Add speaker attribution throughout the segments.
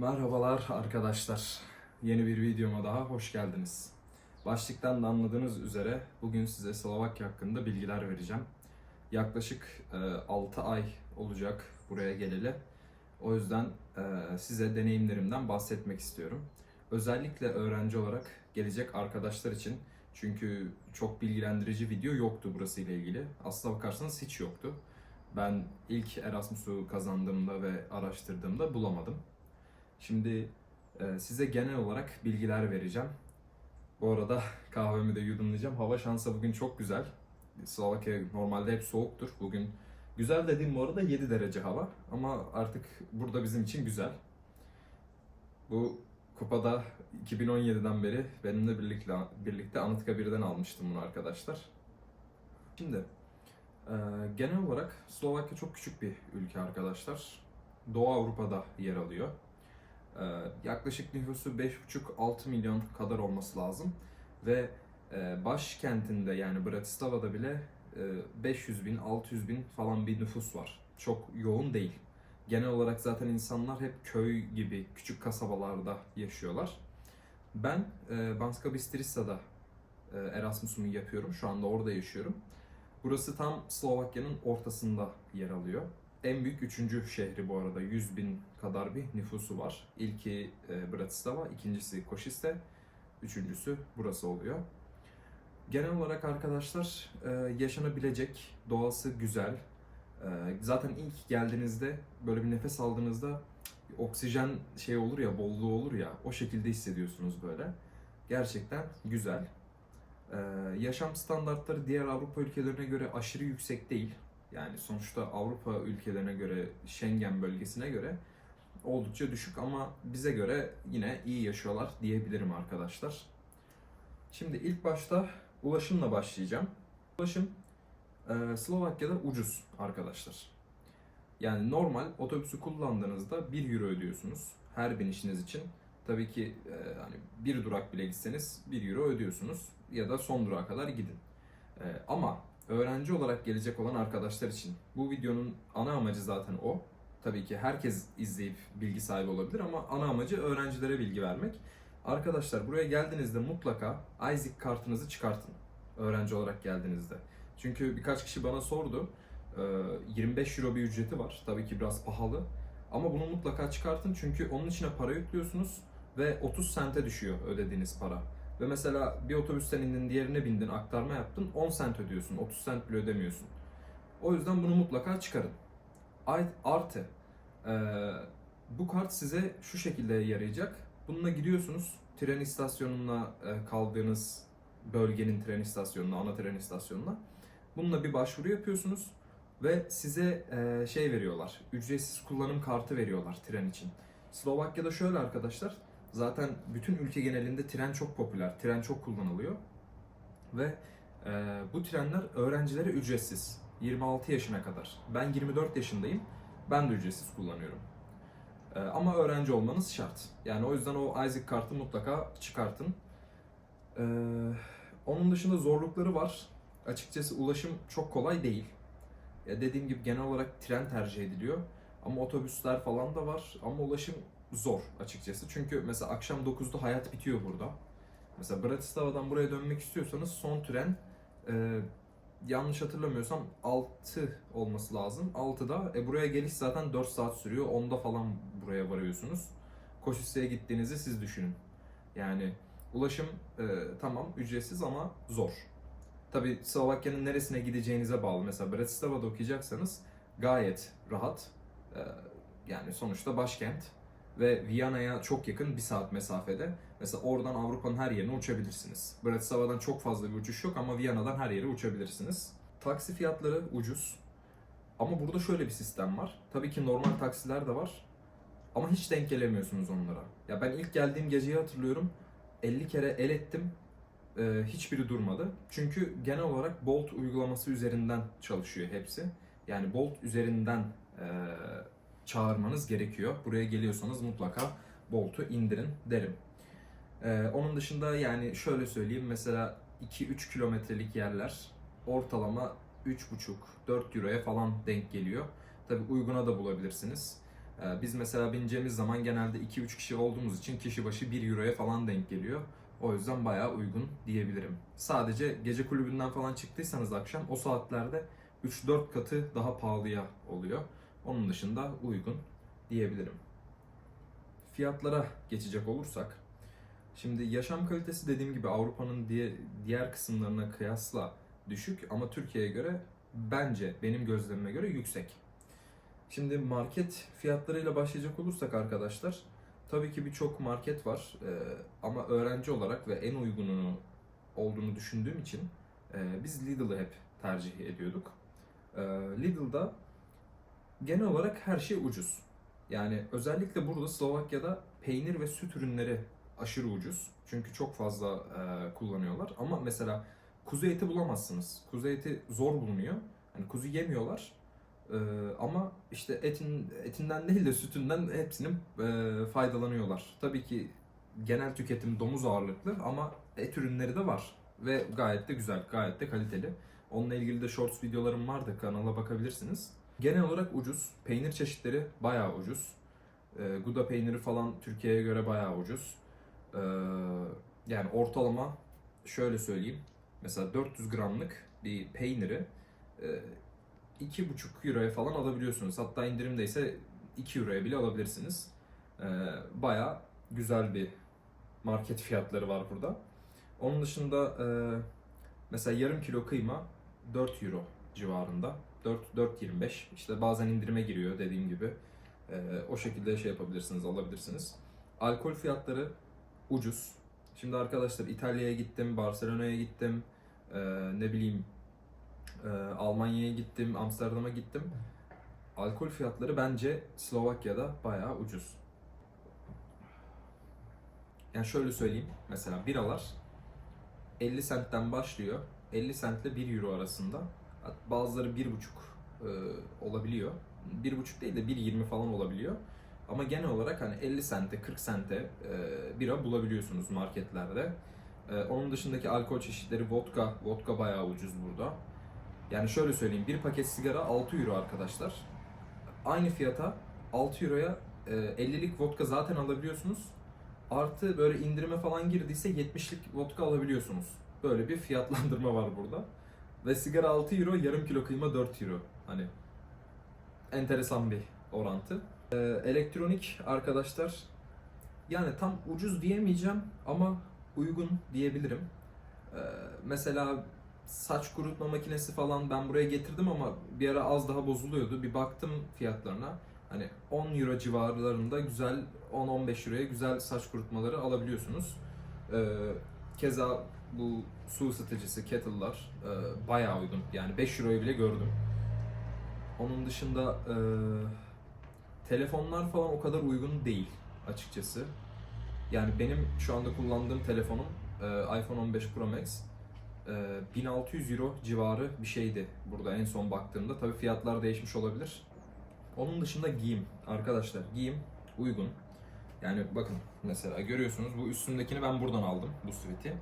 Speaker 1: Merhabalar arkadaşlar. Yeni bir videoma daha hoş geldiniz. Başlıktan da anladığınız üzere bugün size Slovakya hakkında bilgiler vereceğim. Yaklaşık 6 ay olacak buraya geleli. O yüzden e, size deneyimlerimden bahsetmek istiyorum. Özellikle öğrenci olarak gelecek arkadaşlar için çünkü çok bilgilendirici video yoktu burası ile ilgili. Aslına bakarsanız hiç yoktu. Ben ilk Erasmus'u kazandığımda ve araştırdığımda bulamadım. Şimdi e, size genel olarak bilgiler vereceğim. Bu arada kahvemi de yudumlayacağım. Hava şansı bugün çok güzel. Slovakya normalde hep soğuktur. Bugün güzel dediğim bu arada 7 derece hava. Ama artık burada bizim için güzel. Bu kupada 2017'den beri benimle birlikte, birlikte Anıtkabir'den almıştım bunu arkadaşlar. Şimdi e, genel olarak Slovakya çok küçük bir ülke arkadaşlar. Doğu Avrupa'da yer alıyor. Ee, yaklaşık nüfusu 5,5-6 milyon kadar olması lazım. Ve e, başkentinde yani Bratislava'da bile e, 500 bin, 600 bin falan bir nüfus var. Çok yoğun değil. Genel olarak zaten insanlar hep köy gibi küçük kasabalarda yaşıyorlar. Ben e, Banska Bistrisa'da e, Erasmus'umu yapıyorum. Şu anda orada yaşıyorum. Burası tam Slovakya'nın ortasında yer alıyor. En büyük üçüncü şehri bu arada. 100 bin kadar bir nüfusu var. İlki e, Bratislava, ikincisi Košice, üçüncüsü burası oluyor. Genel olarak arkadaşlar e, yaşanabilecek, doğası güzel. E, zaten ilk geldiğinizde böyle bir nefes aldığınızda oksijen şey olur ya, bolluğu olur ya, o şekilde hissediyorsunuz böyle. Gerçekten güzel. E, yaşam standartları diğer Avrupa ülkelerine göre aşırı yüksek değil. Yani sonuçta Avrupa ülkelerine göre, Schengen bölgesine göre oldukça düşük ama bize göre yine iyi yaşıyorlar diyebilirim arkadaşlar. Şimdi ilk başta ulaşımla başlayacağım. Ulaşım e, Slovakya'da ucuz arkadaşlar. Yani normal otobüsü kullandığınızda 1 euro ödüyorsunuz her binişiniz için. Tabii ki e, hani bir durak bile gitseniz 1 euro ödüyorsunuz ya da son durağa kadar gidin. E, ama öğrenci olarak gelecek olan arkadaşlar için bu videonun ana amacı zaten o. Tabii ki herkes izleyip bilgi sahibi olabilir ama ana amacı öğrencilere bilgi vermek. Arkadaşlar buraya geldiğinizde mutlaka Isaac kartınızı çıkartın. Öğrenci olarak geldiğinizde. Çünkü birkaç kişi bana sordu. Ee, 25 euro bir ücreti var. Tabii ki biraz pahalı. Ama bunu mutlaka çıkartın çünkü onun içine para yüklüyorsunuz ve 30 sente düşüyor ödediğiniz para. Ve mesela bir otobüsten indin diğerine bindin aktarma yaptın 10 sent ödüyorsun 30 sent bile ödemiyorsun. O yüzden bunu mutlaka çıkarın. Art- Artı e, bu kart size şu şekilde yarayacak. Bununla gidiyorsunuz tren istasyonuna e, kaldığınız bölgenin tren istasyonuna, ana tren istasyonuna. Bununla bir başvuru yapıyorsunuz ve size e, şey veriyorlar. Ücretsiz kullanım kartı veriyorlar tren için. Slovakya'da şöyle arkadaşlar. Zaten bütün ülke genelinde tren çok popüler. Tren çok kullanılıyor. Ve e, bu trenler öğrencilere ücretsiz. 26 yaşına kadar. Ben 24 yaşındayım. Ben de ücretsiz kullanıyorum. E, ama öğrenci olmanız şart. Yani o yüzden o Isaac kartı mutlaka çıkartın. E, onun dışında zorlukları var. Açıkçası ulaşım çok kolay değil. Ya dediğim gibi genel olarak tren tercih ediliyor. Ama otobüsler falan da var. Ama ulaşım zor açıkçası. Çünkü mesela akşam 9'da hayat bitiyor burada. Mesela Bratislava'dan buraya dönmek istiyorsanız son tren e, yanlış hatırlamıyorsam 6 olması lazım. 6'da e, buraya geliş zaten 4 saat sürüyor. 10'da falan buraya varıyorsunuz. Koşuse'ye gittiğinizi siz düşünün. Yani ulaşım e, tamam ücretsiz ama zor. Tabi Slovakya'nın neresine gideceğinize bağlı. Mesela Bratislava'da okuyacaksanız gayet rahat. E, yani sonuçta başkent ve Viyana'ya çok yakın bir saat mesafede. Mesela oradan Avrupa'nın her yerine uçabilirsiniz. Bratislava'dan çok fazla bir uçuş yok ama Viyana'dan her yere uçabilirsiniz. Taksi fiyatları ucuz. Ama burada şöyle bir sistem var. Tabii ki normal taksiler de var. Ama hiç denk gelemiyorsunuz onlara. Ya ben ilk geldiğim geceyi hatırlıyorum. 50 kere el ettim. Ee, hiçbiri durmadı. Çünkü genel olarak Bolt uygulaması üzerinden çalışıyor hepsi. Yani Bolt üzerinden e, çağırmanız gerekiyor. Buraya geliyorsanız mutlaka Bolt'u indirin derim. Ee, onun dışında yani şöyle söyleyeyim mesela 2-3 kilometrelik yerler ortalama 3,5-4 euroya falan denk geliyor. Tabi uyguna da bulabilirsiniz. Ee, Biz mesela bineceğimiz zaman genelde 2-3 kişi olduğumuz için kişi başı 1 euroya falan denk geliyor. O yüzden bayağı uygun diyebilirim. Sadece gece kulübünden falan çıktıysanız akşam o saatlerde 3-4 katı daha pahalıya oluyor. Onun dışında uygun diyebilirim. Fiyatlara geçecek olursak, şimdi yaşam kalitesi dediğim gibi Avrupa'nın diğer kısımlarına kıyasla düşük ama Türkiye'ye göre bence benim gözlemime göre yüksek. Şimdi market fiyatlarıyla başlayacak olursak arkadaşlar, tabii ki birçok market var Ee, ama öğrenci olarak ve en uygununu olduğunu düşündüğüm için e, biz Lidl'ı hep tercih ediyorduk. Ee, Lidl'da genel olarak her şey ucuz. Yani özellikle burada Slovakya'da peynir ve süt ürünleri aşırı ucuz. Çünkü çok fazla e, kullanıyorlar. Ama mesela kuzu eti bulamazsınız. Kuzu eti zor bulunuyor. Hani kuzu yemiyorlar. E, ama işte etin etinden değil de sütünden hepsinin e, faydalanıyorlar. Tabii ki genel tüketim domuz ağırlıklı ama et ürünleri de var ve gayet de güzel, gayet de kaliteli. Onunla ilgili de shorts videolarım vardı kanala bakabilirsiniz. Genel olarak ucuz. Peynir çeşitleri bayağı ucuz. Ee, Gouda peyniri falan Türkiye'ye göre bayağı ucuz. Ee, yani ortalama şöyle söyleyeyim. Mesela 400 gramlık bir peyniri e, 2,5 euroya falan alabiliyorsunuz. Hatta indirimdeyse 2 euroya bile alabilirsiniz. Ee, bayağı güzel bir market fiyatları var burada. Onun dışında e, mesela yarım kilo kıyma 4 euro civarında. 4 4.25 işte bazen indirime giriyor dediğim gibi. Ee, o şekilde şey yapabilirsiniz, alabilirsiniz. Alkol fiyatları ucuz. Şimdi arkadaşlar İtalya'ya gittim, Barcelona'ya gittim, ee, ne bileyim e, Almanya'ya gittim, Amsterdam'a gittim. Alkol fiyatları bence Slovakya'da bayağı ucuz. Yani şöyle söyleyeyim, mesela biralar 50 centten başlıyor, 50 cent ile 1 euro arasında. Bazıları 1,5 e, olabiliyor. 1,5 değil de 1,20 falan olabiliyor. Ama genel olarak hani 50 sente, 40 sente e, bira bulabiliyorsunuz marketlerde. E, onun dışındaki alkol çeşitleri vodka, vodka bayağı ucuz burada. Yani şöyle söyleyeyim, bir paket sigara 6 euro arkadaşlar. Aynı fiyata 6 euroya e, 50'lik vodka zaten alabiliyorsunuz. Artı böyle indirime falan girdiyse 70'lik vodka alabiliyorsunuz. Böyle bir fiyatlandırma var burada. Ve sigara 6 euro, yarım kilo kıyma 4 euro. Hani enteresan bir orantı. Ee, elektronik arkadaşlar yani tam ucuz diyemeyeceğim ama uygun diyebilirim. Ee, mesela saç kurutma makinesi falan ben buraya getirdim ama bir ara az daha bozuluyordu. Bir baktım fiyatlarına. Hani 10 euro civarlarında güzel 10-15 euroya güzel saç kurutmaları alabiliyorsunuz. Ee, keza bu su ısıtıcısı, kettle'lar e, bayağı uygun. Yani 5 euroyu bile gördüm. Onun dışında e, telefonlar falan o kadar uygun değil açıkçası. Yani benim şu anda kullandığım telefonum e, iPhone 15 Pro Max. E, 1600 euro civarı bir şeydi burada en son baktığımda. Tabii fiyatlar değişmiş olabilir. Onun dışında giyim arkadaşlar. Giyim uygun. Yani bakın mesela görüyorsunuz bu üstümdekini ben buradan aldım bu sweat'i.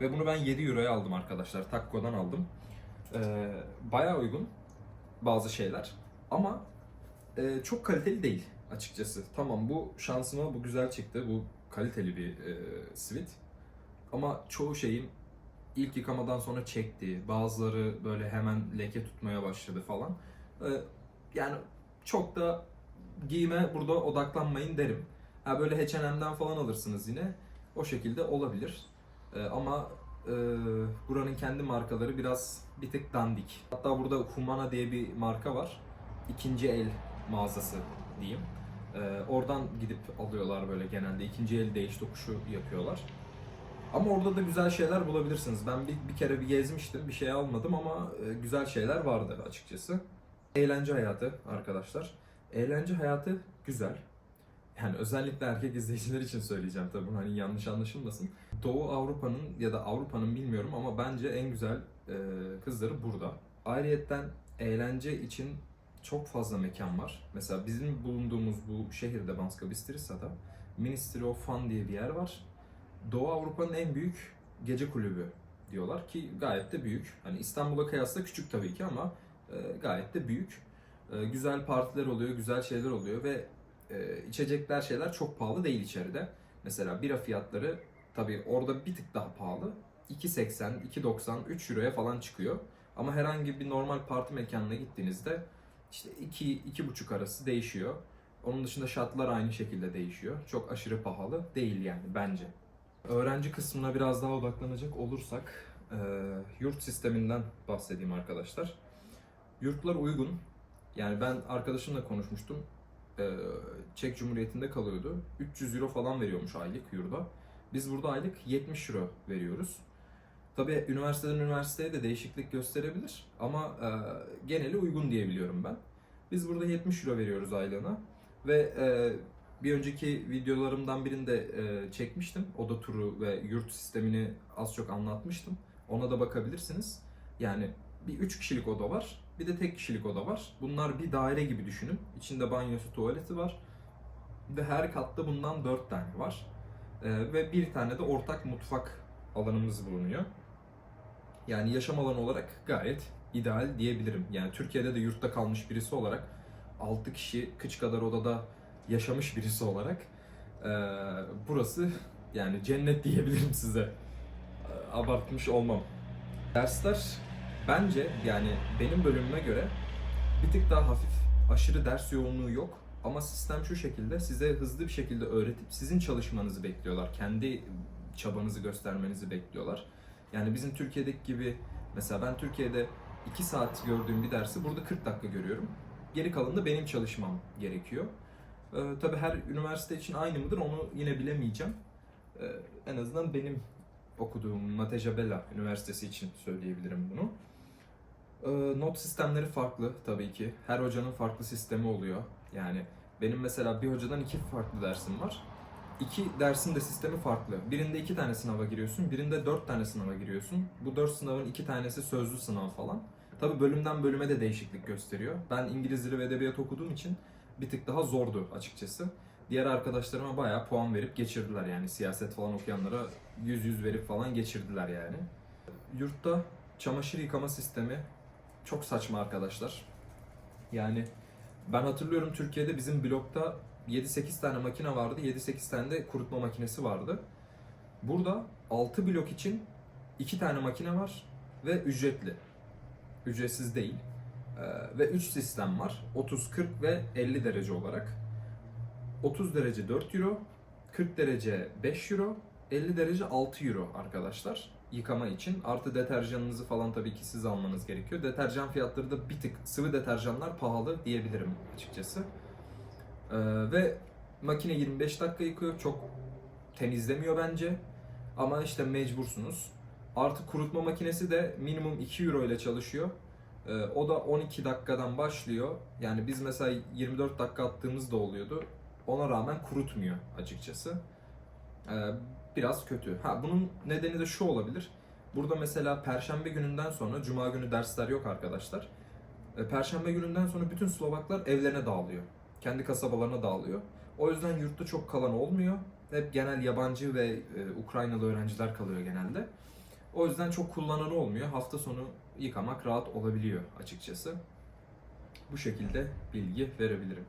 Speaker 1: Ve bunu ben 7 euroya aldım arkadaşlar. Takko'dan aldım. Ee, bayağı uygun bazı şeyler. Ama e, çok kaliteli değil açıkçası. Tamam bu şansıma bu güzel çıktı. Bu kaliteli bir e, sweat. Ama çoğu şeyim ilk yıkamadan sonra çekti. Bazıları böyle hemen leke tutmaya başladı falan. Ee, yani çok da giyime burada odaklanmayın derim. Ha böyle H&M'den falan alırsınız yine. O şekilde olabilir. Ee, ama e, buranın kendi markaları biraz bir tık dandik. Hatta burada Humana diye bir marka var. İkinci el mağazası diyeyim. Ee, oradan gidip alıyorlar böyle genelde. ikinci el değiş tokuşu yapıyorlar. Ama orada da güzel şeyler bulabilirsiniz. Ben bir, bir kere bir gezmiştim, bir şey almadım ama e, güzel şeyler vardı açıkçası. Eğlence hayatı arkadaşlar. Eğlence hayatı güzel. Yani özellikle erkek izleyiciler için söyleyeceğim tabii bunu hani yanlış anlaşılmasın. Doğu Avrupa'nın ya da Avrupa'nın bilmiyorum ama bence en güzel e, kızları burada. Ayrıyetten eğlence için çok fazla mekan var. Mesela bizim bulunduğumuz bu şehirde Banska Bistrisa'da Ministry of Fun diye bir yer var. Doğu Avrupa'nın en büyük gece kulübü diyorlar ki gayet de büyük. Hani İstanbul'a kıyasla küçük tabii ki ama e, gayet de büyük. E, güzel partiler oluyor, güzel şeyler oluyor ve e, içecekler şeyler çok pahalı değil içeride. Mesela bira fiyatları tabii orada bir tık daha pahalı. 2.80, 2.90, 3 euroya falan çıkıyor. Ama herhangi bir normal parti mekanına gittiğinizde işte 2 2,5 arası değişiyor. Onun dışında şartlar aynı şekilde değişiyor. Çok aşırı pahalı değil yani bence. Öğrenci kısmına biraz daha odaklanacak olursak e, yurt sisteminden bahsedeyim arkadaşlar. Yurtlar uygun. Yani ben arkadaşımla konuşmuştum. E, Çek Cumhuriyeti'nde kalıyordu. 300 euro falan veriyormuş aylık yurda. Biz burada aylık 70 euro veriyoruz. Tabii üniversiteden üniversiteye de değişiklik gösterebilir ama e, geneli uygun diye biliyorum ben. Biz burada 70 euro veriyoruz aylığına ve e, bir önceki videolarımdan birinde e, çekmiştim. Oda turu ve yurt sistemini az çok anlatmıştım. Ona da bakabilirsiniz. Yani bir 3 kişilik oda var, bir de tek kişilik oda var. Bunlar bir daire gibi düşünün. İçinde banyosu, tuvaleti var. Ve her katta bundan 4 tane var. E, ve bir tane de ortak mutfak alanımız bulunuyor. Yani yaşam alanı olarak gayet ideal diyebilirim. Yani Türkiye'de de yurtta kalmış birisi olarak 6 kişi kıç kadar odada yaşamış birisi olarak eee, burası yani cennet diyebilirim size. Abartmış olmam. Dersler bence yani benim bölümüme göre bir tık daha hafif, aşırı ders yoğunluğu yok. Ama sistem şu şekilde size hızlı bir şekilde öğretip sizin çalışmanızı bekliyorlar. Kendi çabanızı göstermenizi bekliyorlar. Yani bizim Türkiye'deki gibi mesela ben Türkiye'de 2 saat gördüğüm bir dersi burada 40 dakika görüyorum. Geri kalanında benim çalışmam gerekiyor. Ee, tabii her üniversite için aynı mıdır onu yine bilemeyeceğim. Ee, en azından benim okuduğum Mateja Bella Üniversitesi için söyleyebilirim bunu. Ee, not sistemleri farklı tabii ki. Her hocanın farklı sistemi oluyor. Yani benim mesela bir hocadan iki farklı dersim var. İki dersin de sistemi farklı. Birinde iki tane sınava giriyorsun, birinde dört tane sınava giriyorsun. Bu dört sınavın iki tanesi sözlü sınav falan. Tabii bölümden bölüme de değişiklik gösteriyor. Ben İngiliz dili ve edebiyat okuduğum için bir tık daha zordu açıkçası. Diğer arkadaşlarıma bayağı puan verip geçirdiler yani siyaset falan okuyanlara 100-100 verip falan geçirdiler yani. Yurtta çamaşır yıkama sistemi çok saçma arkadaşlar. Yani ben hatırlıyorum Türkiye'de bizim blokta 7-8 tane makine vardı. 7-8 tane de kurutma makinesi vardı. Burada 6 blok için 2 tane makine var ve ücretli. Ücretsiz değil. Ee, ve 3 sistem var. 30, 40 ve 50 derece olarak. 30 derece 4 euro, 40 derece 5 euro, 50 derece 6 euro arkadaşlar yıkama için. Artı deterjanınızı falan tabii ki siz almanız gerekiyor. Deterjan fiyatları da bir tık sıvı deterjanlar pahalı diyebilirim açıkçası. Ee, ve makine 25 dakika yıkıyor. Çok temizlemiyor bence. Ama işte mecbursunuz. Artı kurutma makinesi de minimum 2 euro ile çalışıyor. Ee, o da 12 dakikadan başlıyor. Yani biz mesela 24 dakika attığımız da oluyordu. Ona rağmen kurutmuyor açıkçası. Ee, biraz kötü. Ha bunun nedeni de şu olabilir. Burada mesela perşembe gününden sonra cuma günü dersler yok arkadaşlar. Ee, Perşembe gününden sonra bütün Slovaklar evlerine dağılıyor. Kendi kasabalarına dağılıyor. O yüzden yurtta çok kalan olmuyor. Hep genel yabancı ve e, Ukraynalı öğrenciler kalıyor genelde. O yüzden çok kullananı olmuyor. Hafta sonu yıkamak rahat olabiliyor açıkçası. Bu şekilde bilgi verebilirim.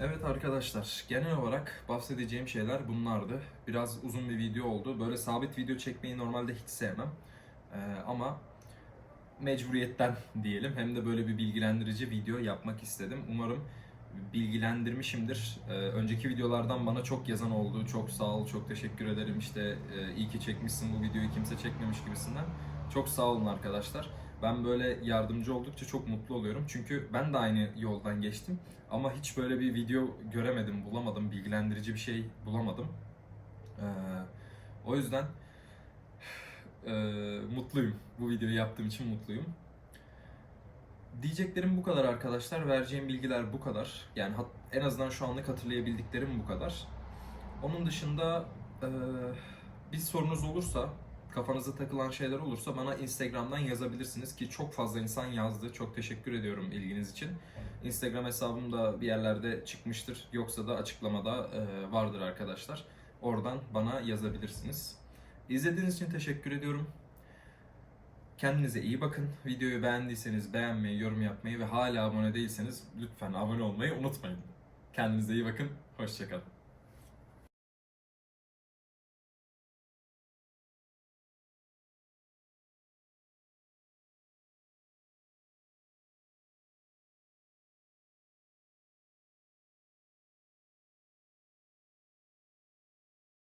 Speaker 1: Evet arkadaşlar, genel olarak bahsedeceğim şeyler bunlardı. Biraz uzun bir video oldu. Böyle sabit video çekmeyi normalde hiç sevmem. Ee, ama mecburiyetten diyelim. Hem de böyle bir bilgilendirici video yapmak istedim. Umarım bilgilendirmişimdir. Ee, önceki videolardan bana çok yazan oldu. Çok sağ ol, çok teşekkür ederim. İşte e, iyi ki çekmişsin bu videoyu kimse çekmemiş gibisinden. Çok sağ olun arkadaşlar. Ben böyle yardımcı oldukça çok mutlu oluyorum. Çünkü ben de aynı yoldan geçtim. Ama hiç böyle bir video göremedim, bulamadım. Bilgilendirici bir şey bulamadım. Ee, o yüzden e, mutluyum. Bu videoyu yaptığım için mutluyum. Diyeceklerim bu kadar arkadaşlar. Vereceğim bilgiler bu kadar. Yani en azından şu anlık hatırlayabildiklerim bu kadar. Onun dışında e, bir sorunuz olursa, kafanıza takılan şeyler olursa bana Instagram'dan yazabilirsiniz ki çok fazla insan yazdı. Çok teşekkür ediyorum ilginiz için. Instagram hesabım da bir yerlerde çıkmıştır. Yoksa da açıklamada e, vardır arkadaşlar. Oradan bana yazabilirsiniz. İzlediğiniz için teşekkür ediyorum. Kendinize iyi bakın. Videoyu beğendiyseniz beğenmeyi, yorum yapmayı ve hala abone değilseniz lütfen abone olmayı unutmayın. Kendinize iyi bakın. Hoşçakalın.